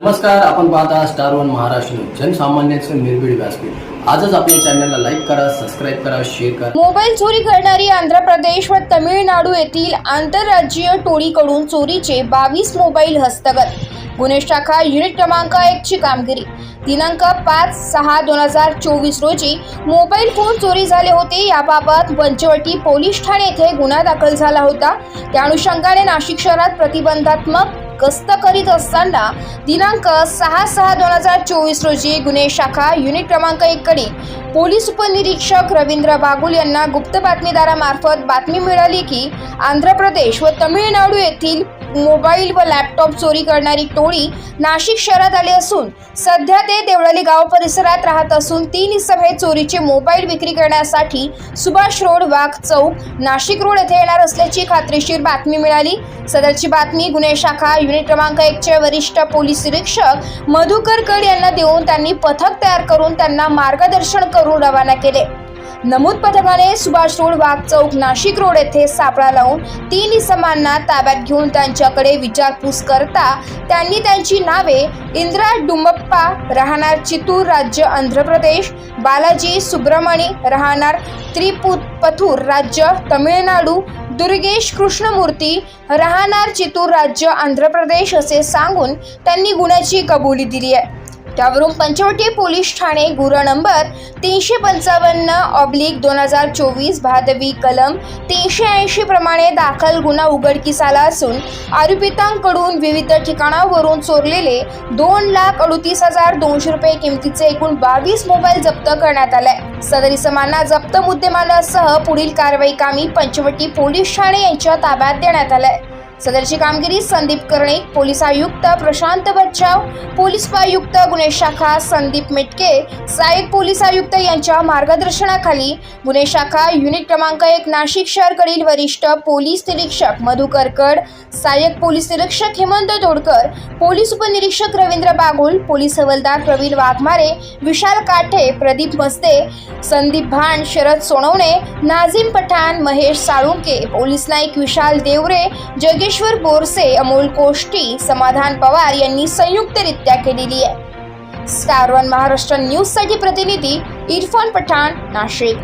नमस्कार आपण पाहता स्टार वन महाराष्ट्र जनसामान्यांचं निर्भीड व्यासपीठ. आजच आपल्या चॅनलला लाईक करा सबस्क्राईब करा शेअर करा. मोबाईल चोरी करणारी आंध्र प्रदेश व तमिळनाडू येथील आंतरराज्यीय टोळीकडून चोरीचे बावीस मोबाईल हस्तगत. गुन्हे शाखा युनिट क्रमांक एक ची कामगिरी. दिनांक पाच सहा दोन हजार चोवीस रोजी मोबाईल फोन चोरी झाले होते. याबाबत पंचवटी पोलीस ठाणे येथे गुन्हा दाखल झाला होता. त्या अनुषंगाने नाशिक शहरात प्रतिबंधात्मक गस्त करीत असताना दिनांक सहा सहा दोन हजार चोवीस रोजी गुन्हे शाखा युनिट क्रमांक एककडे पोलीस उपनिरीक्षक रवींद्र बागुल यांना गुप्त बातमीदारामार्फत बातमी मिळाली की आंध्र प्रदेश व तमिळनाडू येथील मोबाईल व लॅपटॉप चोरी करणारी टोळी नाशिक शहरात आली असून सध्या ते देवळाली गाव परिसरात राहत असून तीन इसम हे चोरीचे मोबाईल विक्री करण्यासाठी सुभाष रोड वाघ चौक नाशिक रोड येथे येणार असल्याची खात्रीशीर बातमी मिळाली. सदरची बातमी गुन्हे शाखा युनिट क्रमांक एकचे वरिष्ठ पोलीस निरीक्षक मधुकर कड यांना देऊन त्यांनी पथक तयार करून त्यांना मार्गदर्शन करून रवाना केले. नमूद पथकाने सुभाष रोड वाघ चौक नाशिक रोड येथे सापळा लावून तीन इसमांना ताब्यात घेऊन त्यांच्याकडे विचारपूस करता त्यांनी त्यांची नावे इंद्रा डुमप्पा राहणार चितूर राज्य आंध्र प्रदेश बालाजी सुब्रमणी राहणार त्रिपुपथूर राज्य तमिळनाडू दुर्गेश कृष्णमूर्ती राहणार चितूर राज्य आंध्र प्रदेश असे सांगून त्यांनी गुन्ह्याची कबुली दिली आहे. त्यावरून पंचवटी पोलीस ठाणे गुन्हा नंबर तीनशे पंचावन्न ऑब्लिक दोन हजार चोवीस भादवी कलम तीनशे ऐंशी प्रमाणे दाखल गुन्हा उघडकीस आला असून आरोपितांकडून विविध ठिकाणावरून चोरलेले दोन लाख अडतीस हजार दोनशे रुपये किमतीचे एकूण बावीस मोबाईल जप्त करण्यात आलाय सदरी समाना जप्त मुद्देमालासह पुढील कारवाई कामी पंचवटी पोलीस ठाणे यांच्या ताब्यात देण्यात आलाय. सदरची कामगिरी संदीप कर्णिक पोलीस आयुक्त प्रशांत बच्चाव पोलीस उपायुक्त गुन्हे शाखा संदीप मेटके सहाय्यक पोलीस आयुक्त यांच्या मार्गदर्शनाखाली गुन्हे शाखा युनिट क्रमांक एक नाशिक शहरकडील वरिष्ठ पोलीस निरीक्षक मधु कड सहाय्यक पोलीस निरीक्षक हेमंत तोडकर पोलीस उपनिरीक्षक रवींद्र बागुल पोलीस हवलदार प्रवीण वाघमारे विशाल काठे प्रदीप मस्ते संदीप भान शरद सोनवणे नाझीम पठाण महेश साळुंके पोलीस नाईक विशाल देवरे जगेश जगेश्वर बोरसे अमोल कोष्टी समाधान पवार यांनी संयुक्तरित्या केलेली आहे. स्टार वन महाराष्ट्र न्यूजसाठी प्रतिनिधी इरफान पठाण नाशिक.